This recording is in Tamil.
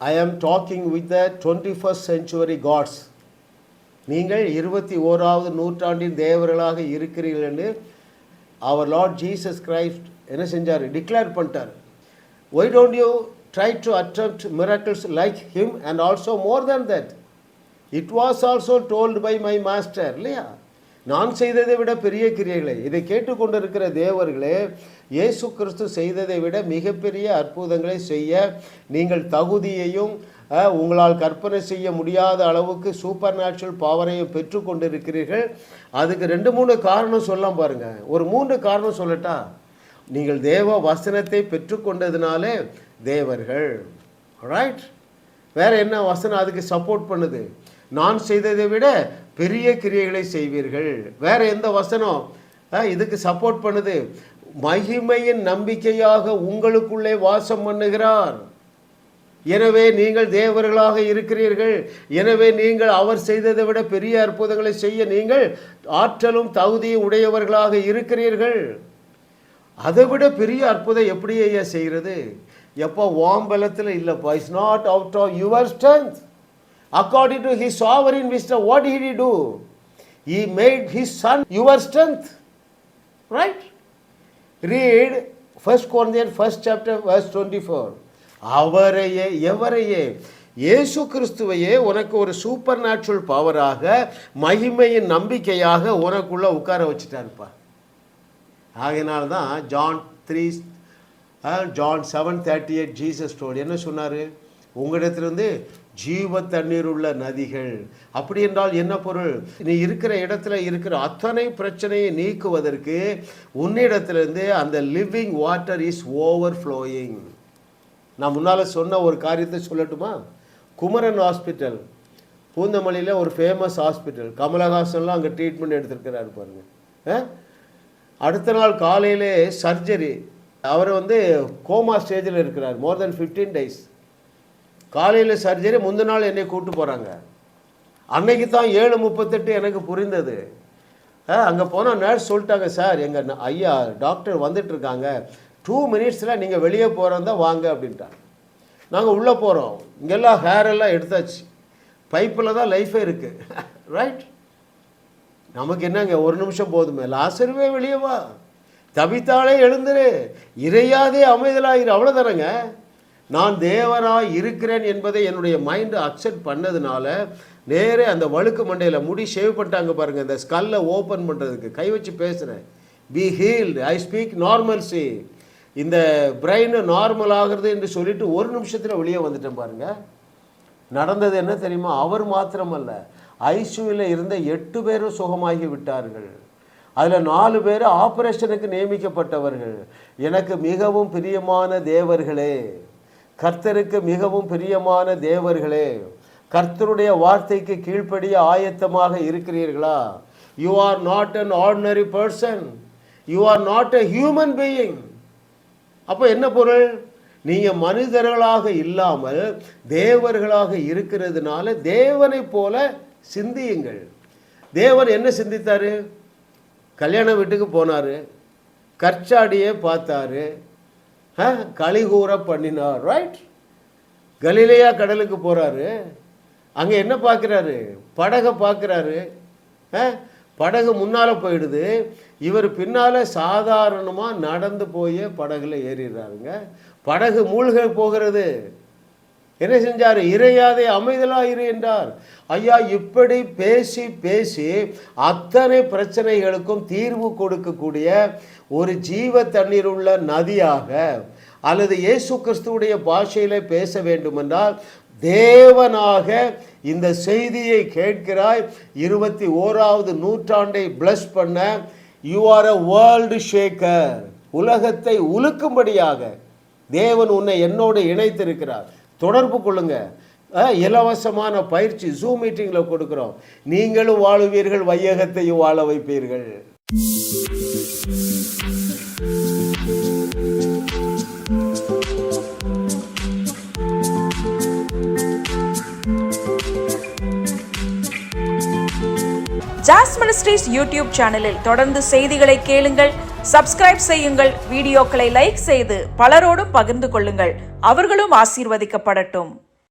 I am talking with the twenty first century gods நீங்கள் இருபத்தி ஓராவது நூற்றாண்டின் தேவர்களாக இருக்கிறீர்கள் என்று அவர் லார்ட் ஜீசஸ் கிரைஸ்ட் என்ன செஞ்சார் டிக்ளேர் பண்ணிட்டார் why don't you try to attempt miracles like him and also more than that it was also told by my master இல்லையா நான் செய்ததை விட பெரிய கிரியைகளை. இதை கேட்டுக்கொண்டிருக்கிற தேவர்களே இயேசு கிறிஸ்து செய்ததை விட மிகப்பெரிய அற்புதங்களை செய்ய நீங்கள் தகுதியையும் உங்களால் கற்பனை செய்ய முடியாத அளவுக்கு சூப்பர் நேச்சுரல் பவரையும் பெற்றுக்கொண்டிருக்கிறீர்கள். அதுக்கு ரெண்டு மூணு காரணம் சொல்லலாம் பாருங்கள் ஒரு மூன்று காரணம் சொல்லட்டா? நீங்கள் தேவ வசனத்தை பெற்றுக்கொண்டதுனாலே தேவர்கள். ரைட் வேற என்ன வசனம் அதுக்கு சப்போர்ட் பண்ணுது? நான் செய்ததை விட பெரிய கிரியைகளை செய்வீர்கள். வேற எந்த வசனம்? இதுக்கு சப்போர்ட் பண்ணுது. மகிமையின் நம்பிக்கையாக உங்களுக்குள்ளே வாசம் பண்ணுகிறார். எனவே நீங்கள் தேவர்களாக இருக்கிறீர்கள். எனவே நீங்கள் அவர் செய்ததை விட பெரிய அற்புதங்களை செய்ய நீங்கள் ஆற்றலும் தகுதியும் உடையவர்களாக இருக்கிறீர்கள். அதை விட பெரிய அற்புதம் எப்படி ஐயா செய்கிறது? எப்போ வாம்பலத்தில் இல்லைப்பா. It's not out of your strength according to his sovereign wisdom what he do he made his son your strength right read first Kuzhandhaiyan first chapter verse twenty four அவரையே எவரையே இயேசு கிறிஸ்துவையே உனக்கு ஒரு சூப்பர் நேச்சுரல் பவராக மகிமையின் நம்பிக்கையாக உனக்குள்ளே உட்கார வச்சுட்டாருப்பா. ஆகையினால தான் John three John seven thirty eight Jesus story என்ன சொன்னார்? உங்களிடத்திலிருந்து ஜீவ தண்ணீர் உள்ள நதிகள். அப்படி என்றால் என்ன பொருள்? நீ இருக்கிற இடத்துல இருக்கிற அத்தனை பிரச்சனையை நீக்குவதற்கு உன்னிடத்திலிருந்து அந்த living water is overflowing நான் முன்னால் சொன்ன ஒரு காரியத்தை சொல்லட்டுமா? குமரன் ஹாஸ்பிட்டல் பூந்தமல்லியில் ஒரு ஃபேமஸ் ஹாஸ்பிட்டல் கமலஹாசன்லாம் அங்கே ட்ரீட்மெண்ட் எடுத்திருக்கிறாரு பாருங்கள் ஆ? அடுத்த நாள் காலையிலே சர்ஜரி அவர் வந்து கோமா ஸ்டேஜில் இருக்கிறார் மோர் தென் ஃபிஃப்டீன் டேஸ் காலையில் சர்ஜரி முந்தின நாள் என்னை கூப்பிட்டு போகிறாங்க அன்னைக்கு தான் ஏழு முப்பத்தெட்டு எனக்கு புரிந்தது. அங்கே போனால் நர்ஸ் சொல்லிட்டாங்க சார் எங்கள் ஐயா டாக்டர் வந்துட்டுருக்காங்க டூ மினிட்ஸில் நீங்கள் வெளியே போகிறதா வாங்க அப்படின்ட்டாங்க. நாங்கள் உள்ளே போகிறோம் இங்கெல்லாம் ஹேர் எல்லாம் எடுத்தாச்சு. பைப்பில் தான் லைஃபே இருக்குது ரைட் நமக்கு என்னங்க ஒரு நிமிஷம் போதுமே. லாசருவே வெளியே வா. தவித்தாலே எழுந்துரு. இறையாதே அமைதலாயிரு. அவ்வளோதானங்க நான் தேவராக இருக்கிறேன் என்பதை என்னுடைய மைண்டு அக்செப்ட் பண்ணதுனால நேரே அந்த வழுக்கு மண்டையில் முடி ஷேவ் பண்ணிட்டாங்க பாருங்கள் இந்த ஸ்கல்லை ஓப்பன் பண்ணுறதுக்கு கை வச்சு பேசுகிறேன் be healed I speak normalcy இந்த பிரெயின் நார்மல் ஆகுறது என்று சொல்லிட்டு ஒரு நிமிஷத்தில் வெளியே வந்துட்டேன் பாருங்கள் நடந்தது என்ன தெரியுமா? அவர் மாத்திரமல்ல. ஐசியூவில் இருந்த எட்டு பேரும் சுகமாகி விட்டார்கள். அதில் நாலு பேர் ஆப்ரேஷனுக்கு நியமிக்கப்பட்டவர்கள். எனக்கு மிகவும் பிரியமான தேவர்களே கர்த்தருக்கு மிகவும் பிரியமான தேவர்களே கர்த்தருடைய வார்த்தைக்கு கீழ்ப்படிய ஆயத்தமாக இருக்கிறீர்களா? You are not an ordinary person you are not a human being அப்போ என்ன பொருள்? நீங்கள் மனிதர்களாக இல்லாமல் தேவர்களாக இருக்கிறதுனால தேவனை போல சிந்தியுங்கள். தேவன் என்ன சிந்தித்தாரு? கல்யாண வீட்டுக்கு போனார். கற்சாடியே பார்த்தாரு. கலிகூற பண்ணினார் ரைட் கலிலையா கடலுக்கு போகிறாரு அங்கே என்ன பார்க்குறாரு? படகை பார்க்குறாரு. படகு முன்னால் போயிடுது. இவர் பின்னால் சாதாரணமாக நடந்து போய் படகுல ஏறிடுறாருங்க. படகு மூழ்க போகிறது. என்ன செஞ்சார்? இறையாதே அமைதலாயிரு இரு என்றார். ஐயா இப்படி பேசி பேசி அத்தனை பிரச்சனைகளுக்கும் தீர்வு கொடுக்கக்கூடிய ஒரு ஜீவ தண்ணீர் உள்ள நதியாக அல்லது இயேசு கிறிஸ்துவுடைய பாஷையில் பேச வேண்டுமென்றால் தேவனாக இந்த செய்தியை கேட்கிறாய். இருபத்தி ஓராவது நூற்றாண்டை பிளஸ் பண்ண. You are a world shaker உலகத்தை உலுக்கும்படியாக தேவன் உன்னை என்னோடு இணைத்திருக்கிறார். தொடர்பு கொள்ளுங்கள் இலவசமான பயிற்சி ஜூம் மீட்டிங்கில் கொடுக்குறோம். நீங்களும் வாழுவீர்கள் வையகத்தையும் வாழ வைப்பீர்கள். ஜாஸ் மினிஸ்ட்ரீஸ் யூடியூப் சேனலில் தொடர்ந்து செய்திகளை கேளுங்கள் சப்ஸ்கிரைப் செய்யுங்கள் வீடியோக்களை லைக் செய்து பலரோடும் பகிர்ந்து கொள்ளுங்கள். அவர்களும் ஆசீர்வதிக்கப்படட்டும்.